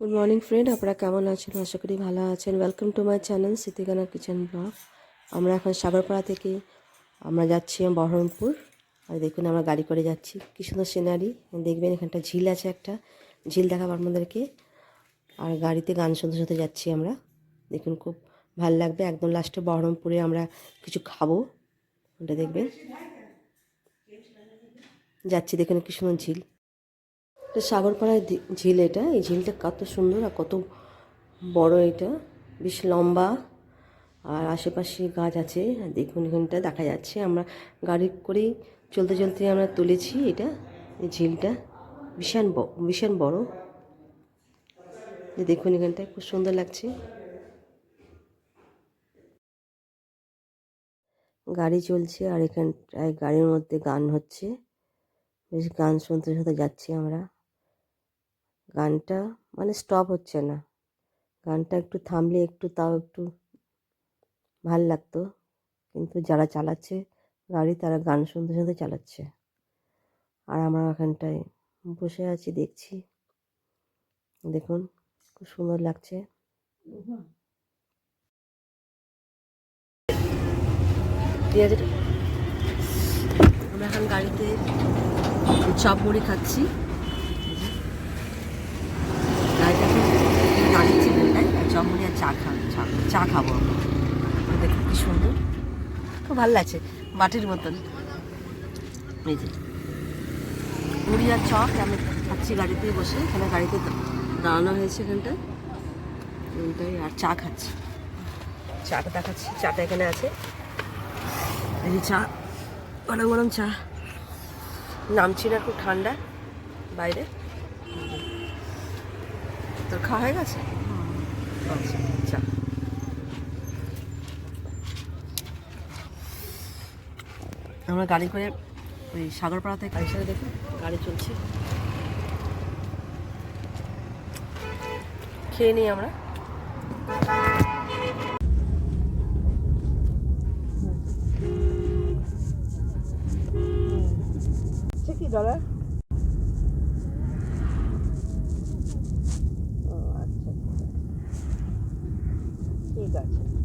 Good morning friend আপনারা কেমন আছেন? আশা করি ভালো আছেন। Welcome to my channel Sitikana kitchen vlog আমরা এখন সাগরপাড়া থেকে আমরা যাচ্ছি বহরমপুর। আর দেখুন, আমরা গাড়ি করে যাচ্ছি। কী সুন্দর সিনারি দেখবেন, এখানটা ঝিল আছে একটা। ঝিল দেখাবো আপনাদেরকে। আর গাড়িতে গান শুনতে শুনতে যাচ্ছি আমরা। দেখুন, খুব ভালো লাগবে। একদম লাস্টে বহরমপুরে আমরা কিছু খাব। ওটা দেখবেন। যাচ্ছি, দেখুন, কি সুন্দর ঝিল। এটা সাগরপাড়ায় দি- ঝিল এটা। এই ঝিলটা কত সুন্দর আর কত বড় এটা। বেশ লম্বা। আর আশেপাশে গাছ আছে। দেখুন, এখানটা দেখা যাচ্ছে। আমরা গাড়ি করেই চলতে চলতে আমরা তুলেছি এটা, এই ঝিলটা। ভীষণ ভীষণ বড়। দেখুন এখানটা খুব সুন্দর লাগছে। গাড়ি চলছে আর এখানটায় গাড়ির মধ্যে গান হচ্ছে। বেশ গান শুনতে শুনতে যাচ্ছি আমরা। গানটা মানে স্টপ হচ্ছে না। গানটা একটু থামলে একটু তাও একটু ভালো লাগতো। কিন্তু যারা চালাচ্ছে, গাড়ি তারা গান শুনতে শুনতে চালাচ্ছে। আর আমরা ওখানটায় বসে আছি, দেখছি। দেখুন, খুব সুন্দর লাগছে। আমরা এখন গাড়িতে চপ মুড়ি খাচ্ছি। আর চা খা চা খাব দেখুন কি সুন্দর। খুব ভালো লাগছে, মাটির মতন। এই যে। মুড়ি আর চপ আমি খাচ্ছি গাড়িতে বসে, এখানে গাড়িতে দাঁড়ানো হয়েছে এখানটায়। এখানটায় আর চা খাচ্ছি। চাটা দেখাচ্ছি, চাটা এখানে আছে। এই চা, গরম গরম চা। নামছি না খুব ঠান্ডা, বাইরে। তোর খাওয়া হয়ে গেছে? আচ্ছা আচ্ছা। আমরা গাড়ি করে ওই সাগরপাড়া থেকে গাড়ির সাথে দেখুন গাড়ি চলছে। খেয়ে নিই আমরা। কি দাদা। 再见